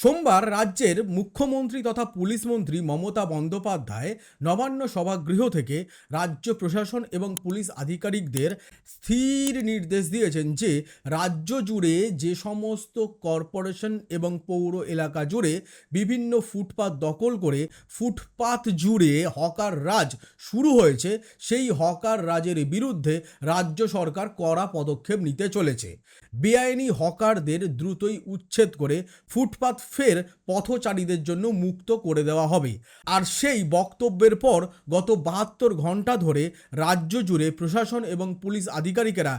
সোমবার রাজ্যের মুখ্যমন্ত্রী তথা পুলিশ মন্ত্রী মমতা বন্দ্যোপাধ্যায় নবান্ন সভাগৃহ থেকে রাজ্য প্রশাসন এবং পুলিশ আধিকারিকদের স্থির নির্দেশ দিয়েছেন যে, রাজ্য জুড়ে যে সমস্ত কর্পোরেশন এবং পৌর এলাকা জুড়ে বিভিন্ন ফুটপাত দখল করে ফুটপাত জুড়ে হকার রাজ শুরু হয়েছে, সেই হকার রাজের বিরুদ্ধে রাজ্য সরকার কড়া পদক্ষেপ নিতে চলেছে। বেআইনি হকারদের দ্রুতই উচ্ছেদ করে ফুটপাত ফের পথচারীদের জন্য মুক্ত করে দেওয়া হবে। আর সেই বক্তব্যের পর গত বাহাত্তর ঘণ্টা ধরে রাজ্য জুড়ে প্রশাসন এবং পুলিশ আধিকারিকেরা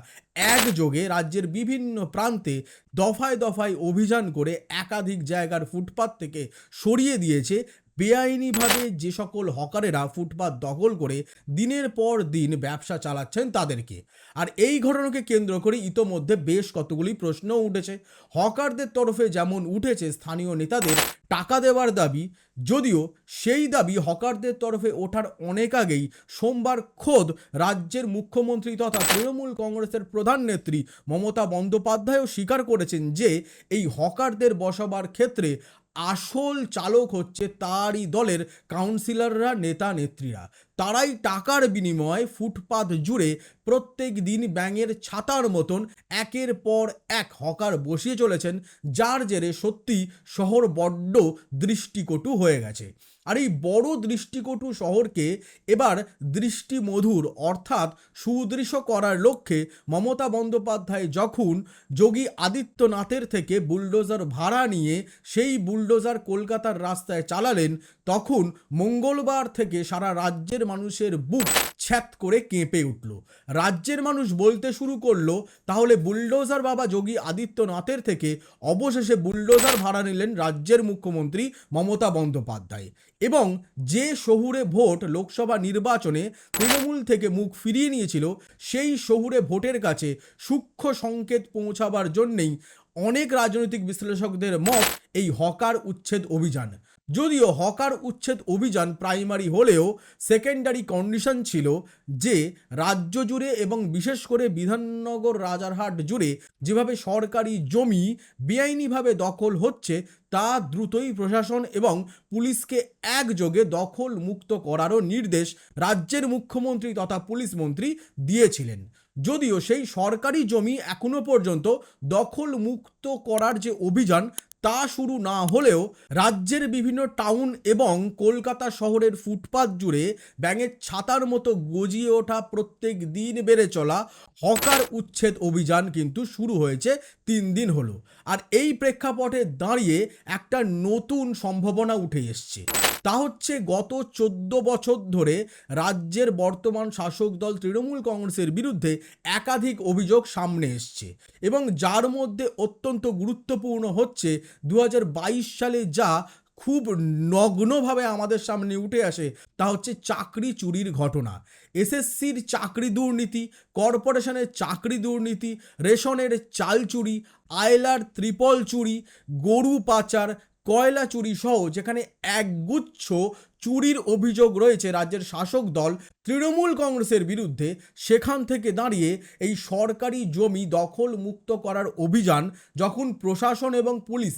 একযোগে রাজ্যের বিভিন্ন প্রান্তে দফায় দফায় অভিযান করে একাধিক জায়গার ফুটপাত থেকে সরিয়ে দিয়েছে বেআইনিভাবে যে সকল হকারেরা ফুটপাত দখল করে দিনের পর দিন ব্যবসা চালাচ্ছেন তাদেরকে। আর এই ঘটনাকে কেন্দ্র করে ইতোমধ্যে বেশ কতগুলি প্রশ্নও উঠেছে। হকারদের তরফে যেমন উঠেছে স্থানীয় নেতাদের টাকা দেওয়ার দাবি, যদিও সেই দাবি হকারদের তরফে ওঠার অনেক আগেই সোমবার খোদ রাজ্যের মুখ্যমন্ত্রী তথা তৃণমূল কংগ্রেসের প্রধান নেত্রী মমতা বন্দ্যোপাধ্যায়ও স্বীকার করেছেন যে, এই হকারদের বসাবার ক্ষেত্রে আসল চালক হচ্ছে তারই দলের কাউন্সিলররা নেতা নেত্রীরা তারাই টাকার বিনিময়ে ফুটপাত জুড়ে প্রত্যেক দিন ব্যাঙের ছাতার মতন একের পর এক হকার বসিয়ে চলেছেন, যার জেরে সত্যি শহর বড্ড দৃষ্টিকটু হয়ে গেছে। আর এই বড় দৃষ্টিকটু শহরকে এবার দৃষ্টিমধুর অর্থাৎ সুদৃশ্য করার লক্ষ্যে মমতা বন্দ্যোপাধ্যায় যখন যোগী আদিত্যনাথের থেকে বুলডোজার ভাড়া নিয়ে সেই বুলডোজার কলকাতার রাস্তায় চালালেন, তখন মঙ্গলবার থেকে সারা রাজ্যের মানুষের বুক ছ্যাত করে কেঁপে উঠল। রাজ্যের মানুষ বলতে শুরু করল, তাহলে বুলডোজার বাবা যোগী আদিত্যনাথের থেকে অবশেষে বুলডোজার ভাড়া নিলেন রাজ্যের মুখ্যমন্ত্রী মমতা বন্দ্যোপাধ্যায়। এবং যে শহুরে ভোট লোকসভা নির্বাচনে তৃণমূল থেকে মুখ ফিরিয়ে নিয়েছিল, সেই শহুরে ভোটের কাছে সূক্ষ্ম সংকেত পৌঁছাবার জন্যেই অনেক রাজনৈতিক বিশ্লেষকদের মত এই হকার উচ্ছেদ অভিযান। যদিও হকার উচ্ছেদ অভিযান প্রাইমারি হলেও সেকেন্ডারি কন্ডিশন ছিল যে রাজ্য জুড়ে এবং বিশেষ করে বিধাননগর রাজারহাট জুড়ে যেভাবে সরকারি জমি বেআইনিভাবে দখল হচ্ছে, তা দ্রুতই প্রশাসন এবং পুলিশকে একযোগে দখল মুক্ত করারও নির্দেশ রাজ্যের মুখ্যমন্ত্রী তথা পুলিশ মন্ত্রী দিয়েছিলেন। যদিও সেই সরকারি জমি এখনও পর্যন্ত দখল মুক্ত করার যে অভিযান তা শুরু না হলেও রাজ্যের বিভিন্ন টাউন এবং কলকাতা শহরের ফুটপাত জুড়ে ব্যাঙের ছাতার মতো গজিয়ে ওঠা প্রত্যেক দিন বেড়ে চলা হকার উচ্ছেদ অভিযান কিন্তু শুরু হয়েছে তিন দিন হলো। আর এই প্রেক্ষাপটে দাঁড়িয়ে একটা নতুন সম্ভাবনা উঠে এসছে। তা হচ্ছে গত চোদ্দ বছর ধরে রাজ্যের বর্তমান শাসক দল তৃণমূল কংগ্রেসের বিরুদ্ধে একাধিক অভিযোগ সামনে এসছে এবং যার মধ্যে অত্যন্ত গুরুত্বপূর্ণ হচ্ছে দু হাজার বাইশ সালে যা খুব নগ্নভাবে আমাদের সামনে উঠে আসে তা হচ্ছে চাকরি চুরির ঘটনা। এসএসসির চাকরি দুর্নীতি, কর্পোরেশনের চাকরি দুর্নীতি, রেশনের চাল চুরি, আয়লার ত্রিপল চুরি, গরু পাচার কয়লা চুরি সহ যেখানে একগুচ্ছ চুরির অভিযোগ রয়েছে রাজ্যের শাসক দল তৃণমূল কংগ্রেসের বিরুদ্ধে। সেখান থেকে দাঁড়িয়ে এই সরকারি জমি দখল মুক্ত করার অভিযান যখন প্রশাসন এবং পুলিশ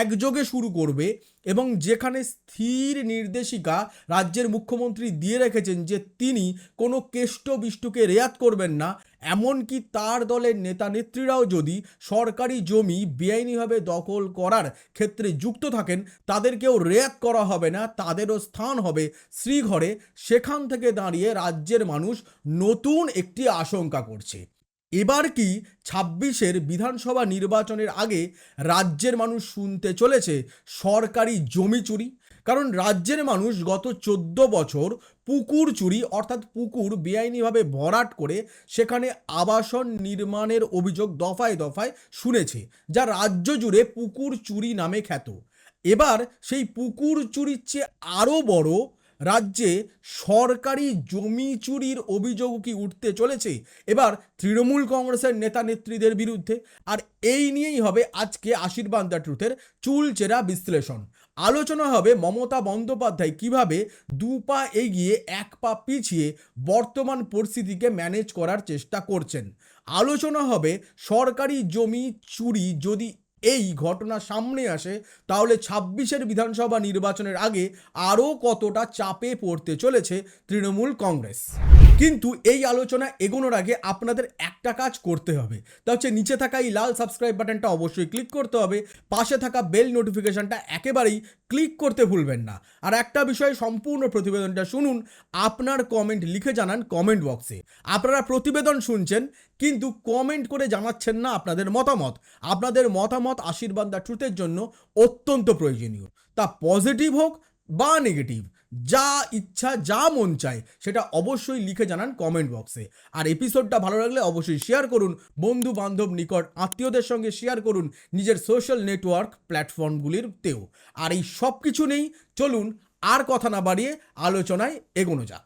একযোগে শুরু করবে এবং যেখানে স্থির নির্দেশিকা রাজ্যের মুখ্যমন্ত্রী দিয়ে রেখেছেন যে তিনি কোনো কেষ্ট বিষ্টুকে রেয়াত করবেন না, এমনকি তার দলের নেতা নেত্রীরাও যদি সরকারি জমি বেআইনিভাবে দখল করার ক্ষেত্রে যুক্ত থাকেন, তাদেরকেও রেয়াত করা হবে না, তাদেরও স্থান হবে শ্রীঘরে সেখান থেকে দাঁড়িয়ে রাজ্যের মানুষ নতুন একটি আশঙ্কা করছে। এবার কি ছাব্বিশের বিধানসভা নির্বাচনের আগে রাজ্যের মানুষ শুনতে চলেছে সরকারি জমি চুরি? কারণ রাজ্যের মানুষ গত চোদ্দ বছর পুকুর চুরি অর্থাৎ পুকুর বেআইনিভাবে ভরাট করে সেখানে আবাসন নির্মাণের অভিযোগ দফায় দফায় শুনেছে, যা রাজ্য জুড়ে পুকুর চুরি নামে খ্যাত। এবার সেই পুকুর চুরির চেয়ে আরও বড় রাজ্যে সরকারি জমি চুরির অভিযোগ কি উঠতে চলেছে? এবার তৃণমূল কংগ্রেসের নেতা নেত্রীদের বিরুদ্ধে। আর এই নিয়েই হবে আজকে আশীর্বাদ দ্য ট্রুথের চুলচেরা বিশ্লেষণ। আলোচনা হবে মমতা বন্দ্যোপাধ্যায় কীভাবে দু পা এগিয়ে এক পা পিছিয়ে বর্তমান পরিস্থিতিকে ম্যানেজ করার চেষ্টা করছেন। আলোচনা হবে সরকারি জমি চুরি যদি এই ঘটনা সামনে আসে, তাহলে ছাব্বিশের বিধানসভা নির্বাচনের আগে আরও কতটা চাপে পড়তে চলেছে তৃণমূল কংগ্রেস? কিন্তু এই আলোচনা এগোনোর আগে আপনাদের একটা কাজ করতে হবে। তা হচ্ছে নিচে থাকা এই লাল সাবস্ক্রাইব বাটনটা অবশ্যই ক্লিক করতে হবে, পাশে থাকা বেল নোটিফিকেশনটা একেবারেই ক্লিক করতে ভুলবেন না। আর একটা বিষয়ে সম্পূর্ণ প্রতিবেদনটা শুনুন, আপনার কমেন্ট লিখে জানান কমেন্ট বক্সে আপনারা প্রতিবেদন শুনছেন, কিন্তু কমেন্ট করে জানাচ্ছেন না আপনাদের মতামত। আপনাদের মতামত, আশীর্বাদ দা ট্রুথের জন্য অত্যন্ত প্রয়োজনীয়। তা পজিটিভ হোক বা নেগেটিভ যা ইচ্ছা, যা মন চায়, সেটা অবশ্যই লিখে জানান কমেন্ট বক্সে আর এপিসোডটা ভালো লাগলে অবশ্যই শেয়ার করুন বন্ধু বান্ধব নিকট, আত্মীয়দের সঙ্গে শেয়ার করুন নিজের সোশ্যাল নেটওয়ার্ক প্ল্যাটফর্মগুলিরতেও আর এই সব কিছু নেই চলুন আর কথা না বাড়িয়ে আলোচনায় এগোনো যাক।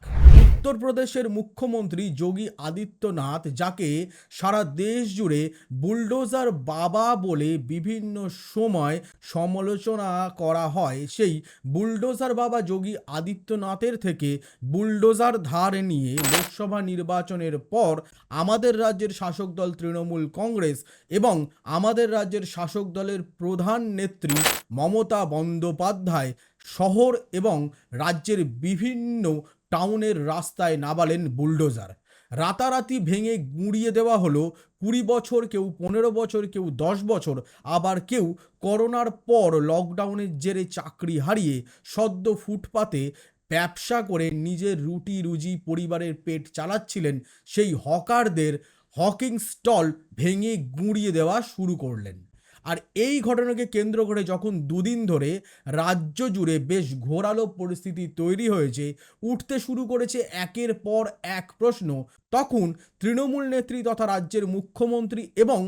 উত্তরপ্রদেশের মুখ্যমন্ত্রী যোগী আদিত্যনাথ, যাকে সারা দেশ জুড়ে বুলডোজার বাবা বলে বিভিন্ন সময় সমালোচনা করা হয়, সেই বুলডোজার বাবা যোগী আদিত্যনাথের থেকে বুলডোজার ধার নিয়ে লোকসভা নির্বাচনের পর আমাদের রাজ্যের শাসক দল তৃণমূল কংগ্রেস এবং আমাদের রাজ্যের শাসক দলের প্রধান নেত্রী মমতা বন্দ্যোপাধ্যায় শহর এবং রাজ্যের বিভিন্ন টাউনের রাস্তায় নামালেন বুলডোজার। রাতারাতি ভেঙে গুঁড়িয়ে দেওয়া হলো কুড়ি বছর কেউ পনেরো বছর, কেউ দশ বছর, আবার কেউ করোনার পর লকডাউনের জেরে চাকরি হারিয়ে সদ্য ফুটপাতে ব্যবসা করে নিজের রুটি রুজি পরিবারের পেট চালাচ্ছিলেন, সেই হকারদের হকিং স্টল ভেঙে গুঁড়িয়ে দেওয়া শুরু করলেন। আর এই ঘটনাকে কেন্দ্র করে যখন দুদিন ধরে রাজ্য জুড়ে বেশ ঘোরালো পরিস্থিতি তৈরি হয়েছে, উঠতে শুরু করেছে একের পর এক প্রশ্ন। তখন তৃণমূল নেত্রী তথা রাজ্যের মুখ্যমন্ত্রী এবং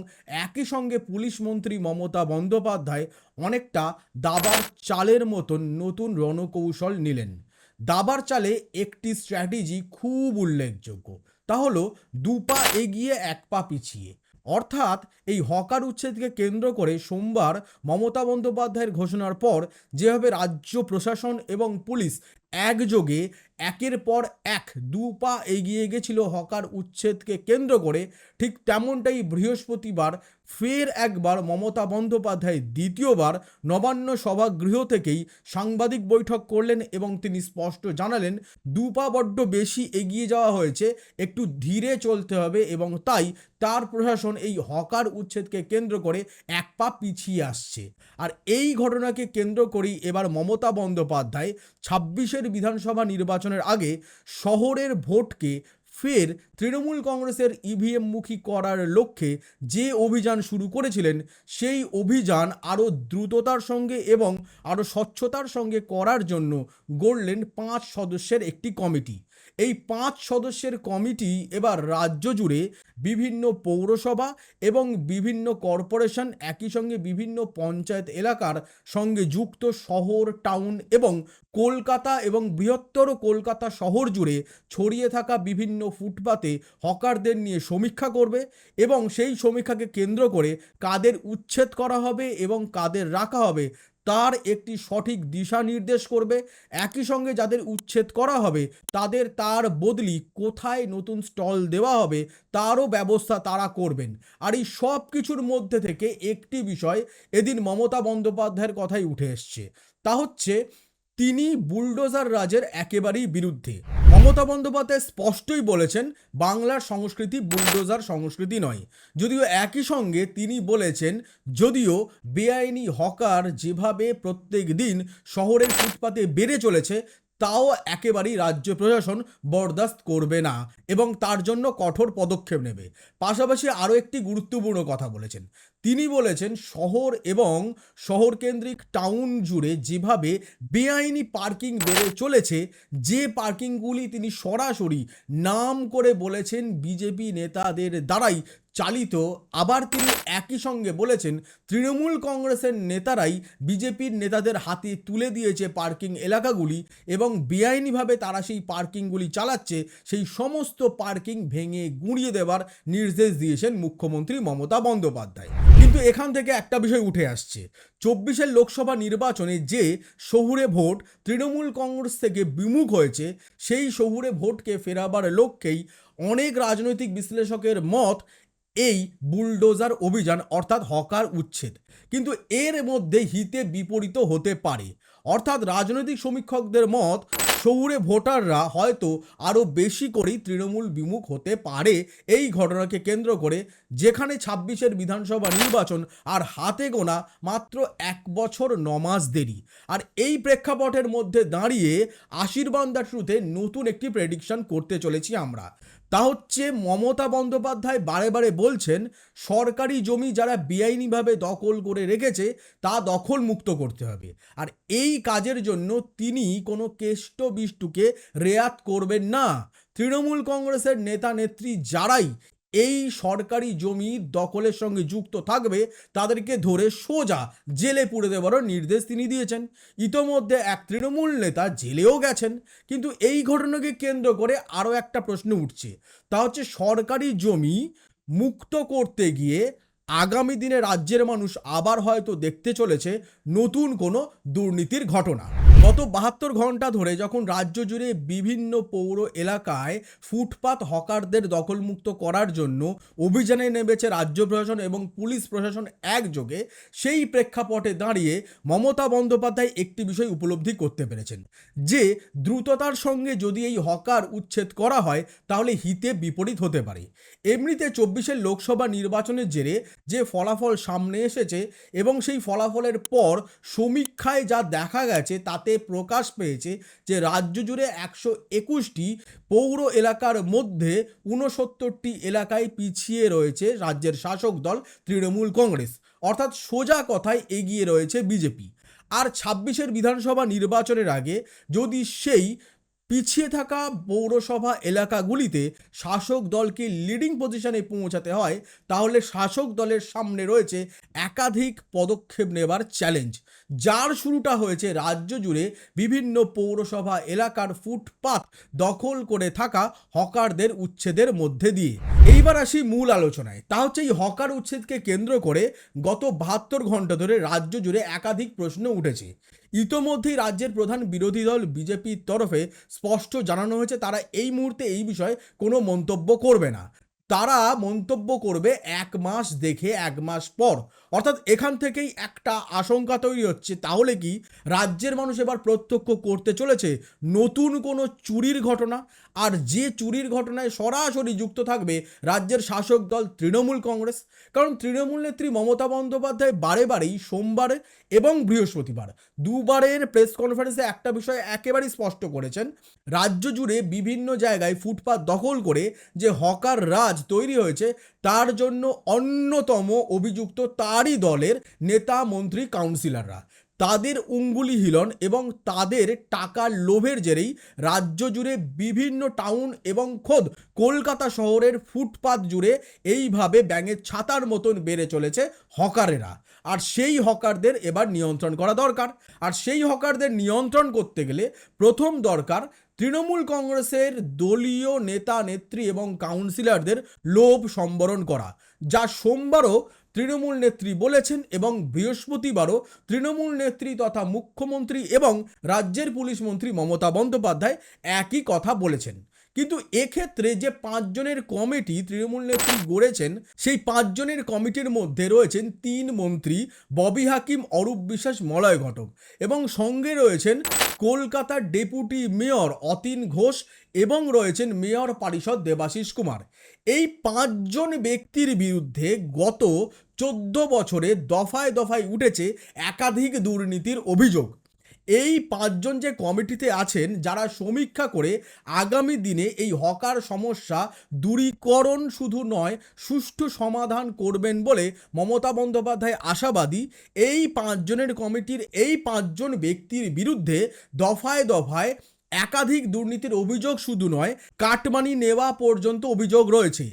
একই সঙ্গে পুলিশ মন্ত্রী মমতা বন্দ্যোপাধ্যায় অনেকটা দাবার চালের মতন নতুন রণকৌশল নিলেন। দাবার চালে একটি স্ট্র্যাটেজি খুব উল্লেখযোগ্য। তা হলো দু পা এগিয়ে, এক পা পিছিয়ে। অর্থাৎ এই হকার উচ্ছেদকে কেন্দ্র করে সোমবার মমতা বন্দ্যোপাধ্যায়ের ঘোষণার পর যেভাবে রাজ্য প্রশাসন এবং পুলিশ একযোগে একের পর এক দু পা এগিয়ে গেছিল হকার উচ্ছেদকে কেন্দ্র করে, ঠিক তেমনটাই বৃহস্পতিবার ফের একবার মমতা বন্দ্যোপাধ্যায় দ্বিতীয়বার নবান্ন সভাগৃহ থেকেই সাংবাদিক বৈঠক করলেন এবং তিনি স্পষ্ট জানালেন, দুপা বড্ড বেশি এগিয়ে যাওয়া হয়েছে, একটু ধীরে চলতে হবে এবং তাই তার প্রশাসন এই হকার উচ্ছেদকে কেন্দ্র করে এক পা পিছিয়ে আসছে। আর এই ঘটনাকে কেন্দ্র করেই এবার মমতা বন্দ্যোপাধ্যায় ছাব্বিশের বিধানসভা নির্বাচনের আগে শহরের ভোটকে ফের তৃণমূল কংগ্রেসের ইভিএম মুখী করার লক্ষ্যে যে অভিযান শুরু করেছিলেন, সেই অভিযান আরও দ্রুততার সঙ্গে এবং আরও স্বচ্ছতার সঙ্গে করার জন্য গড়লেন পাঁচ সদস্যের একটি কমিটি। এই পাঁচ সদস্যের কমিটি এবার রাজ্য জুড়ে বিভিন্ন পৌরসভা এবং বিভিন্ন কর্পোরেশন, একই সঙ্গে বিভিন্ন পঞ্চায়েত এলাকার সঙ্গে যুক্ত শহর, টাউন এবং কলকাতা এবং বৃহত্তর কলকাতা শহর জুড়ে ছড়িয়ে থাকা বিভিন্ন ফুটপাতে হকারদের নিয়ে সমীক্ষা করবে এবং সেই সমীক্ষাকে কেন্দ্র করে কাদের উচ্ছেদ করা হবে এবং কাদের রাখা হবে, তার একটি সঠিক দিশা নির্দেশ করবে। একই সঙ্গে যাদের উচ্ছেদ করা হবে, তাদের তার বদলি কোথায় নতুন স্টল দেওয়া হবে, তারও ব্যবস্থা তারা করবেন। আর এই সব কিছুর মধ্যে থেকে একটি বিষয় এদিন মমতা বন্দ্যোপাধ্যায়ের কথাই উঠে এসছে। তা হচ্ছে, তিনি বুলডোজার রাজের একেবারেই বিরুদ্ধে। মমতা বন্দ্যোপাধ্যায় স্পষ্টই বলেছেন, বাংলার সংস্কৃতি বুলডোজার সংস্কৃতি নয়। যদিও একই সঙ্গে তিনি বলেছেন, যদিও বেআইনি হকার যেভাবে প্রত্যেক দিন শহরের ফুটপাতে বেড়ে চলেছে তাও একেবারেই রাজ্য প্রশাসন বরদাস্ত করবে না এবং তার জন্য কঠোর পদক্ষেপ নেবে। পাশাপাশি আরও একটি গুরুত্বপূর্ণ কথা বলেছেন। তিনি বলেছেন, শহর এবং শহরকেন্দ্রিক টাউন জুড়ে যেভাবে বেআইনি পার্কিং বেড়ে চলেছে, যে পার্কিংগুলি তিনি সরাসরি নাম করে বলেছেন বিজেপি নেতাদের দ্বারাই চালিত, আবার তিনি একই সঙ্গে বলেছেন, তৃণমূল কংগ্রেসের নেতারাই বিজেপির নেতাদের হাতে তুলে দিয়েছে পার্কিং এলাকাগুলি এবং বেআইনিভাবে তারা সেই পার্কিংগুলি চালাচ্ছে, সেই সমস্ত পার্কিং ভেঙে গুঁড়িয়ে দেওয়ার নির্দেশ দিয়েছেন মুখ্যমন্ত্রী মমতা বন্দ্যোপাধ্যায়। কিন্তু এখান থেকে একটা বিষয় উঠে আসছে। চব্বিশের লোকসভা নির্বাচনে যে শহুরে ভোট তৃণমূল কংগ্রেস থেকে বিমুখ হয়েছে, সেই শহুরে ভোটকে ফেরাবার লক্ষ্যেই অনেক রাজনৈতিক বিশ্লেষকের মত এই বুলডোজার অভিযান অর্থাৎ হকার উচ্ছেদ। কিন্তু এর মধ্যে হিতে বিপরীত হতে পারে। অর্থাৎ রাজনৈতিক সমীক্ষকদের মত, শহুরে ভোটাররা হয়তো আরও বেশি করেই তৃণমূল বিমুখ হতে পারে এই ঘটনাকে কেন্দ্র করে, যেখানে ছাব্বিশের বিধানসভা নির্বাচন আর হাতে গোনা মাত্র এক বছর নমাজ দেরি। আর এই প্রেক্ষাপটের মধ্যে দাঁড়িয়ে আশীর্বাদ ট্রুথে নতুন একটি প্রেডিকশন করতে চলেছি আমরা। তা হচ্ছে মমতা বন্দ্যোপাধ্যায় বারে বারে বলছেন, সরকারি জমি যারা বেআইনিভাবে দখল করে রেখেছে, তা দখল মুক্ত করতে হবে। আর এই কাজের জন্য তিনি কোনো কেষ্ট বিষ্টুকে রেয়াত করবেন না। তৃণমূল কংগ্রেসের নেতা নেত্রী যারাই এই সরকারি জমি দখলের সঙ্গে যুক্ত থাকবে, তাদেরকে ধরে সোজা জেলে পুড়ে দেওয়ারও নির্দেশ তিনি দিয়েছেন। ইতোমধ্যে এক তৃণমূল নেতা জেলেও গেছেন, কিন্তু এই ঘটনাকে কেন্দ্র করে আরও একটা প্রশ্ন উঠছে। তা হচ্ছে সরকারি জমি মুক্ত করতে গিয়ে আগামী দিনে রাজ্যের মানুষ আবার হয়তো দেখতে চলেছে নতুন কোনো দুর্নীতির ঘটনা। গত বাহাত্তর ঘণ্টা ধরে যখন রাজ্য জুড়ে বিভিন্ন পৌর এলাকায় ফুটপাত হকারদের দখলমুক্ত করার জন্য অভিযানে নেমেছে রাজ্য প্রশাসন এবং পুলিশ প্রশাসন একযোগে, সেই প্রেক্ষাপটে দাঁড়িয়ে মমতা বন্দ্যোপাধ্যায় একটি বিষয় উপলব্ধি করতে পেরেছেন। যে দ্রুততার সঙ্গে যদি এই হকার উচ্ছেদ করা হয়, তাহলে হিতে বিপরীত হতে পারে। এমনিতে চব্বিশের লোকসভা নির্বাচনের জেরে যে ফলাফল সামনে এসেছে এবং সেই ফলাফলের পর সমীক্ষায় যা দেখা গেছে তাতে প্রকাশ পেয়েছে যে রাজ্য জুড়ে একশো একুশটি পৌর এলাকার মধ্যে ঊনসত্তরটি এলাকায় পিছিয়ে রয়েছে রাজ্যের শাসক দল তৃণমূল কংগ্রেস। অর্থাৎ সোজা কথায় এগিয়ে রয়েছে বিজেপি। আর ছাব্বিশের বিধানসভা নির্বাচনের আগে যদি সেই পিছিয়ে থাকা পৌরসভা এলাকাগুলিতে শাসক দলকে লিডিং পজিশনে পৌঁছাতে হয়, তাহলে শাসক দলের সামনে রয়েছে একাধিক পদক্ষেপ নেবার চ্যালেঞ্জ যার শুরুটা হয়েছে রাজ্য জুড়ে বিভিন্ন পৌরসভা এলাকার ফুটপাত দখল করে থাকা হকারদের উচ্ছেদের মধ্যে দিয়ে। এইবার আসি মূল আলোচনায়। তা হচ্ছে এই হকার উচ্ছেদকে কেন্দ্র করে গত বাহাত্তর ঘণ্টা ধরে রাজ্য জুড়ে একাধিক প্রশ্ন উঠেছে। ইতোমধ্যেই রাজ্যের প্রধান বিরোধী দল বিজেপির তরফে স্পষ্ট জানানো হয়েছে, তারা এই মুহূর্তে এই বিষয়ে কোনো মন্তব্য করবে না। তারা মন্তব্য করবে এক মাস দেখে, এক মাস পর। অর্থাৎ এখান থেকেই একটা আশঙ্কা তৈরি হচ্ছে। তাহলে কি রাজ্যের মানুষ এবার প্রত্যক্ষ করতে চলেছে নতুন কোনো চুরির ঘটনা? আর যে চুরির ঘটনায় সরাসরি যুক্ত থাকবে রাজ্যের শাসক দল তৃণমূল কংগ্রেস। কারণ তৃণমূল নেত্রী মমতা বন্দ্যোপাধ্যায় বারে বারেই সোমবার এবং বৃহস্পতিবার দুবারের প্রেস কনফারেন্সে একটা বিষয় একেবারেই স্পষ্ট করেছেন। রাজ্য জুড়ে বিভিন্ন জায়গায় ফুটপাত দখল করে যে হকার রাজ তৈরি হয়েছে তার জন্য অন্যতম অভিযুক্ত তারই দলের নেতা, মন্ত্রী, কাউন্সিলররা। তাদের উঙ্গুলি হিলন এবং তাদের টাকার লোভের জেরেই রাজ্য জুড়ে বিভিন্ন টাউন এবং খোদ কলকাতা শহরের ফুটপাত জুড়ে এইভাবে ব্যাঙের ছাতার মতন বেড়ে চলেছে হকারেরা। আর সেই হকারদের এবার নিয়ন্ত্রণ করা দরকার। আর সেই হকারদের নিয়ন্ত্রণ করতে গেলে প্রথম দরকার তৃণমূল কংগ্রেসের দলীয় নেতা, নেত্রী এবং কাউন্সিলরদের লোভ সম্বরণ করা, যা সোমবারও তৃণমূল নেত্রী বলেছেন এবং বৃহস্পতিবারও তৃণমূল নেত্রী তথা মুখ্যমন্ত্রী এবং রাজ্যের পুলিশ মন্ত্রী মমতা বন্দ্যোপাধ্যায় একই কথা বলেছেন। কিন্তু এক্ষেত্রে যে পাঁচজনের কমিটি তৃণমূল নেত্রী গড়েছেন, সেই পাঁচজনের কমিটির মধ্যে রয়েছেন তিন মন্ত্রী ববি হাকিম, অরূপ বিশ্বাস, মলয় ঘটক এবং সঙ্গে রয়েছেন কলকাতার ডেপুটি মেয়র অতীন ঘোষ এবং রয়েছেন মেয়র পারিষদ দেবাশিস কুমার। এই পাঁচজন ব্যক্তির বিরুদ্ধে গত চোদ্দ বছরে দফায় দফায় উঠেছে একাধিক দুর্নীতির অভিযোগ। এই পাঁচজন যে কমিটিতে আছেন, যারা সমীক্ষা করে আগামী দিনে এই হকার সমস্যা দূরীকরণ শুধু নয়, সুষ্ঠু সমাধান করবেন বলে মমতা বন্দ্যোপাধ্যায় আশাবাদী, এই পাঁচজনের কমিটির এই পাঁচজন ব্যক্তির বিরুদ্ধে দফায় দফায় একাধিক দুর্নীতির অভিযোগ শুধু নয়, কাটমানি নেওয়া পর্যন্ত অভিযোগ রয়েছে।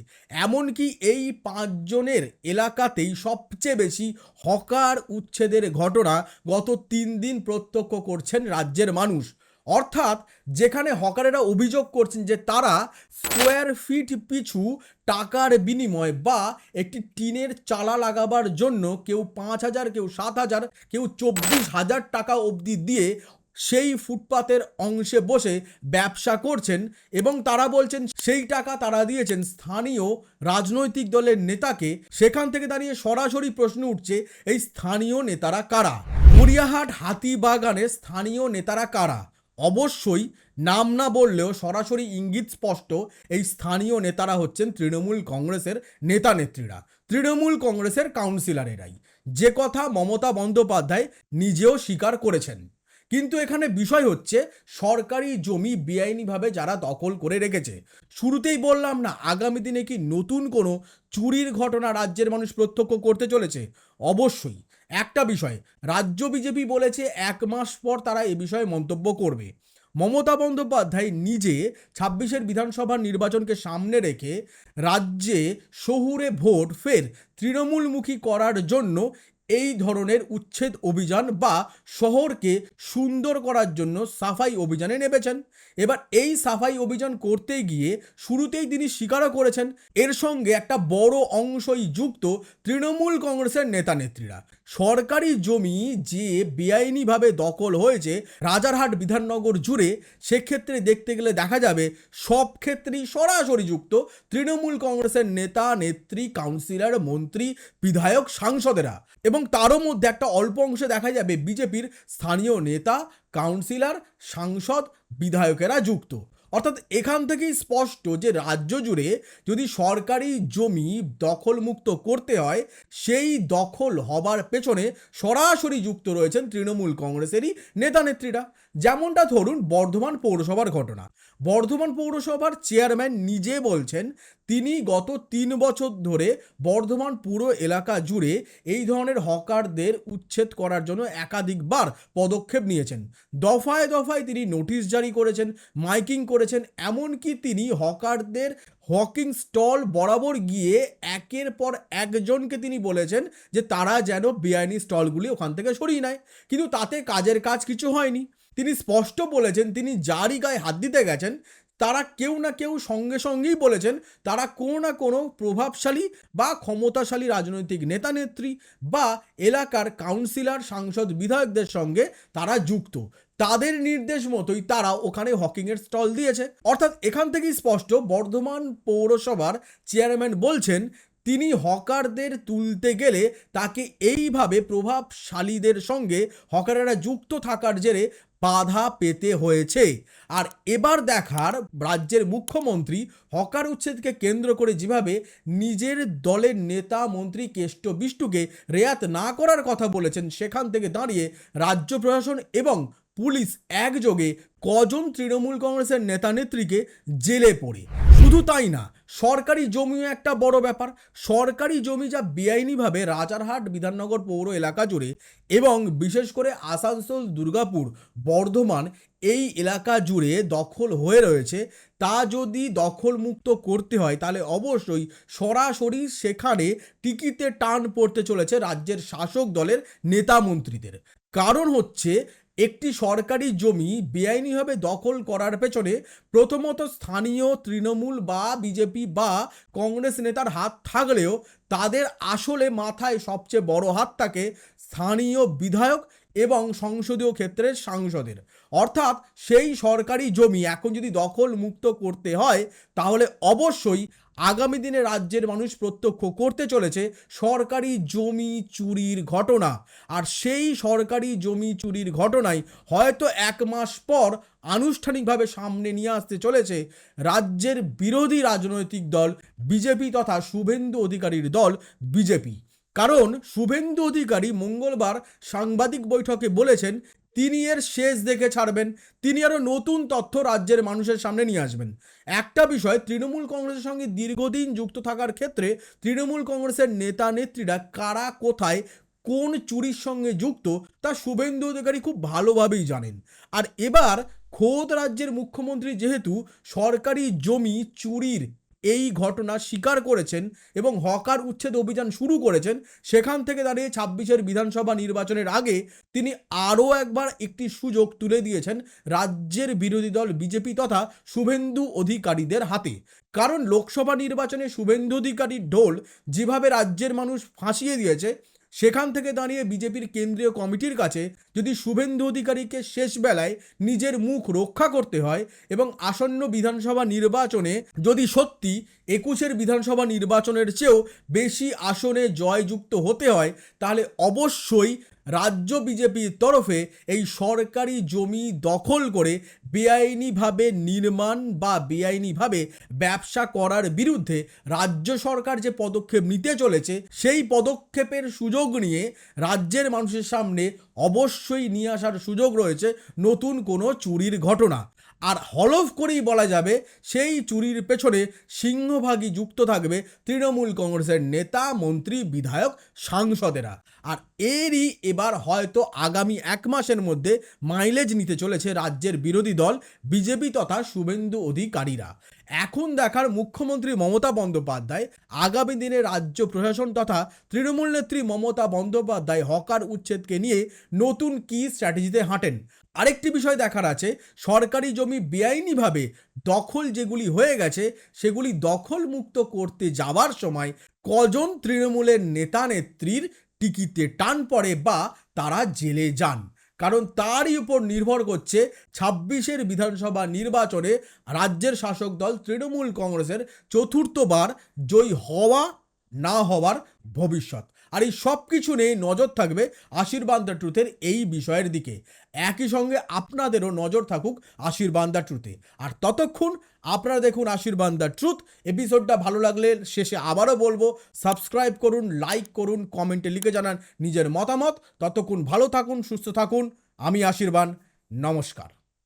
এমনকি এই পাঁচজনের এলাকাতেই সবচেয়ে বেশি হকার উচ্ছেদের ঘটনা গত তিন দিন প্রত্যক্ষ করছেন রাজ্যের মানুষ। অর্থাৎ যেখানে হকারেরা অভিযোগ করছেন যে তারা স্কোয়ার ফিট পিছু টাকার বিনিময় বা একটি টিনের চালা লাগাবার জন্য কেউ পাঁচ হাজার, কেউ সাত হাজার, কেউ চব্বিশ হাজার টাকা অবধি দিয়ে সেই ফুটপাতের অংশে বসে ব্যবসা করছেন এবং তারা বলছেন, সেই টাকা তারা দিয়েছেন স্থানীয় রাজনৈতিক দলের নেতাকে। সেখান থেকে দাঁড়িয়ে সরাসরি প্রশ্ন উঠছে, এই স্থানীয় নেতারা কারা? গড়িয়াহাট হাতিবাগানের স্থানীয় নেতারা কারা? অবশ্যই নাম না বললেও সরাসরি ইঙ্গিত স্পষ্ট, এই স্থানীয় নেতারা হচ্ছেন তৃণমূল কংগ্রেসের নেতা নেত্রীরা তৃণমূল কংগ্রেসের কাউন্সিলরেরাই। যে কথা মমতা বন্দ্যোপাধ্যায় নিজেও স্বীকার করেছেন। কিন্তু এখানে বিষয় হচ্ছে, সরকারি জমি বেআইনিভাবে যারা দখল করে রেখেছে। শুরুতেই বললাম না, আগামী দিনে কি নতুন কোনো চুরির ঘটনা রাজ্যের মানুষ প্রত্যক্ষ করতে চলেছে? অবশ্যই। একটা বিষয়, রাজ্য বিজেপি বলেছে এক মাস পর তারা এ বিষয়ে মন্তব্য করবে। মমতা বন্দ্যোপাধ্যায় নিজে ছাব্বিশের বিধানসভা নির্বাচনকে সামনে রেখে রাজ্যে শহুরে ভোট ফের তৃণমূলমুখী করার জন্য এই ধরনের উচ্ছেদ অভিযান বা শহরকে সুন্দর করার জন্য সাফাই অভিযানে নেমেছেন। এবার এই সাফাই অভিযান করতে গিয়ে শুরুতেই তিনি স্বীকারও করেছেন, এর সঙ্গে একটা বড় অংশই যুক্ত তৃণমূল কংগ্রেসের নেতা নেত্রীরা সরকারি জমি যে বেআইনিভাবে দখল হয়েছে রাজারহাট বিধাননগর জুড়ে, সেক্ষেত্রে দেখতে গেলে দেখা যাবে সব ক্ষেত্রেই সরাসরি যুক্ত তৃণমূল কংগ্রেসের নেতা, নেত্রী, কাউন্সিলর, মন্ত্রী, বিধায়ক, সাংসদেরা। এবং তারও মধ্যে একটা অল্প অংশে দেখা যাবে বিজেপির স্থানীয় নেতা, কাউন্সিলর, সাংসদ, বিধায়কেরা যুক্ত। অর্থাৎ এখান থেকেই স্পষ্ট যে রাজ্য জুড়ে যদি সরকারি জমি দখলমুক্ত করতে হয়, সেই দখল হবার পেছনে সরাসরি যুক্ত রয়েছেন তৃণমূল কংগ্রেসেরই নেতা নেত্রীরা যেমনটা ধরুন বর্ধমান পৌরসভার ঘটনা। বর্ধমান পৌরসভার চেয়ারম্যান নিজে বলছেন, তিনি গত তিন বছর ধরে বর্ধমান পুরো এলাকা জুড়ে এই ধরনের হকারদের উচ্ছেদ করার জন্য একাধিকবার পদক্ষেপ নিয়েছেন। দফায় দফায় তিনি নোটিশ জারি করেছেন, মাইকিং করেছেন, এমনকি তিনি হকারদের হকিং স্টল বরাবর গিয়ে একের পর একজনকে তিনি বলেছেন যে তারা যেন বেআইনি স্টলগুলি ওখান থেকে সরিয়ে নেয়। কিন্তু তাতে কাজের কাজ কিছু হয়নি। তিনি স্পষ্ট বলেছেন, তিনি যারই গায়ে হাত দিতে গেছেন, তারা কেউ না কেউ সঙ্গে সঙ্গেই বলেছেন, তারা কোনো না কোনো প্রভাবশালী বা ক্ষমতাশালী রাজনৈতিক নেতা নেত্রী বা এলাকার কাউন্সিলর, সাংসদ, বিধায়কদের সঙ্গে তারা যুক্ত। তাদের নির্দেশ মতোই তারা ওখানে হকিংয়ের স্টল দিয়েছে। অর্থাৎ এখান থেকেই স্পষ্ট, বর্ধমান পৌরসভার চেয়ারম্যান বলছেন তিনি হকারদের তুলতে গেলে তাকে এইভাবে প্রভাবশালীদের সঙ্গে হকারেরা যুক্ত থাকার জেরে বাধা পেতে হয়েছে। আর এবার দেখার রাজ্যের মুখ্যমন্ত্রী হকার উচ্ছেদকে কেন্দ্র করে যেভাবে নিজের দলের নেতা মন্ত্রী কেষ্ট বিষ্টুকে রেয়াত না করার কথা বলেছেন, সেখান থেকে দাঁড়িয়ে রাজ্য প্রশাসন এবং পুলিশ একযোগে কজন তৃণমূল কংগ্রেসের নেতা নেত্রীকে জেলে পড়ে। শুধু তাই না, সরকারি জমিও একটা বড় ব্যাপার। সরকারি জমি যা বেআইনিভাবে রাজারহাট বিধাননগর পৌর এলাকা জুড়ে এবং বিশেষ করে আসানসোল, দুর্গাপুর, বর্ধমান এই এলাকা জুড়ে দখল হয়ে রয়েছে, তা যদি দখলমুক্ত করতে হয়, তাহলে অবশ্যই সরাসরি সেখানে টিকিতে টান পড়তে চলেছে রাজ্যের শাসক দলের নেতা মন্ত্রীদের। কারণ হচ্ছে একটি সরকারি জমি বেআইনিভাবে দখল করার পেছনে প্রথমত স্থানীয় তৃণমূল বা বিজেপি বা কংগ্রেস নেতার হাত থাকলেও তাদের আসলে মাথায় সবচেয়ে বড় হাত থাকে স্থানীয় বিধায়ক এবং সংসদীয় ক্ষেত্রের সাংসদের। অর্থাৎ সেই সরকারি জমি এখন যদি দখল মুক্ত করতে হয়, তাহলে অবশ্যই আগামী দিনে রাজ্যের মানুষ প্রত্যক্ষ করতে চলেছে সরকারি জমি চুরির ঘটনা। আর সেই সরকারি জমি চুরির ঘটনায় হয়তো এক মাস পর আনুষ্ঠানিকভাবে সামনে নিয়ে আসতে চলেছে রাজ্যের বিরোধী রাজনৈতিক দল বিজেপি তথা শুভেন্দু অধিকারীর দল বিজেপি। কারণ শুভেন্দু অধিকারী মঙ্গলবার সাংবাদিক বৈঠকে বলেছেন তিনি এর শেষ দেখে ছাড়বেন, তিনি আরও নতুন তথ্য রাজ্যের মানুষের সামনে নিয়ে আসবেন। একটা বিষয়, তৃণমূল কংগ্রেসের সঙ্গে দীর্ঘদিন যুক্ত থাকার ক্ষেত্রে তৃণমূল কংগ্রেসের নেতা নেত্রীরা কারা কোথায়, কোন চুরির সঙ্গে যুক্ত, তা শুভেন্দু অধিকারী খুব ভালোভাবেই জানেন। আর এবার খোদ রাজ্যের মুখ্যমন্ত্রী যেহেতু সরকারি জমি চুরির এই ঘটনা স্বীকার করেছেন এবং হকার উচ্ছেদ অভিযান শুরু করেছেন। সেখান থেকে দাঁড়িয়ে ছাব্বিশের বিধানসভা নির্বাচনের আগে তিনি আরও একবার একটি সুযোগ তুলে দিয়েছেন রাজ্যের বিরোধী দল বিজেপি তথা শুভেন্দু অধিকারীদের হাতে। কারণ লোকসভা নির্বাচনে শুভেন্দু অধিকারীর ঢোল যেভাবে রাজ্যের মানুষ ফাঁসিয়ে দিয়েছে সেখান থেকে দাঁড়িয়ে বিজেপির কেন্দ্রীয় কমিটির কাছে যদি শুভেন্দু অধিকারীকে শেষ বেলায় নিজের মুখ রক্ষা করতে হয় এবং আসন্ন বিধানসভা নির্বাচনে যদি সত্যি একুশের বিধানসভা নির্বাচনের চেয়েও বেশি আসনে জয়যুক্ত হতে হয়, তাহলে অবশ্যই রাজ্য বিজেপির তরফে এই সরকারি জমি দখল করে বেআইনিভাবে নির্মাণ বা বেআইনিভাবে ব্যবসা করার বিরুদ্ধে রাজ্য সরকার যে পদক্ষেপ নিতে চলেছে, সেই পদক্ষেপের সুযোগ নিয়ে রাজ্যের মানুষের সামনে অবশ্যই নিয়ে আসার সুযোগ রয়েছে নতুন কোনো চুরির ঘটনা। আর হলফ করেই বলা যাবে, সেই চুরির পেছনে সিংহভাগই যুক্ত থাকবে তৃণমূল কংগ্রেসের নেতা, মন্ত্রী, বিধায়ক, সাংসদেরা। আর এরই এবার হয়তো আগামী এক মাসের মধ্যে মাইলেজ নিতে চলেছে রাজ্যের বিরোধী দল, বিজেপি তথা শুভেন্দু অধিকারীরা। এখন দেখার মুখ্যমন্ত্রী মমতা বন্দ্যোপাধ্যায়, আগামী দিনে রাজ্য প্রশাসন তথা তৃণমূল নেত্রী মমতা বন্দ্যোপাধ্যায় হকার উচ্ছেদকে নিয়ে নতুন কি স্ট্র্যাটেজিতে হাঁটেন? আরেকটি বিষয় দেখার আছে, সরকারি জমি বেআইনিভাবে দখল যেগুলি হয়ে গেছে, সেগুলি দখল মুক্ত করতে যাওয়ার সময় কজন তৃণমূলের নেতা নেত্রীর টিকিতে টান পড়ে বা তারা জেলে যান। কারণ তারই উপর নির্ভর করছে ছাব্বিশের বিধানসভা নির্বাচনে রাজ্যের শাসক দল তৃণমূল কংগ্রেসের চতুর্থবার জয়ী হওয়া, না হওয়ার ভবিষ্যৎ। আর এই সব কিছু নিয়ে নজর থাকবে আশীর্বাদ দ্য ট্রুথের এই বিষয়ের দিকে। একই সঙ্গে আপনাদেরও নজর থাকুক আশীর্বাদ দ্য ট্রুথে আর ততক্ষণ আপনারা দেখুন আশীর্বাদ দ্য ট্রুথ এপিসোডটা ভালো লাগলে শেষে আবারও বলব সাবস্ক্রাইব করুন লাইক করুন কমেন্টে লিখে জানান নিজের মতামত। ততক্ষণ ভালো থাকুন, সুস্থ থাকুন। আমি আশীর্বাদ, নমস্কার।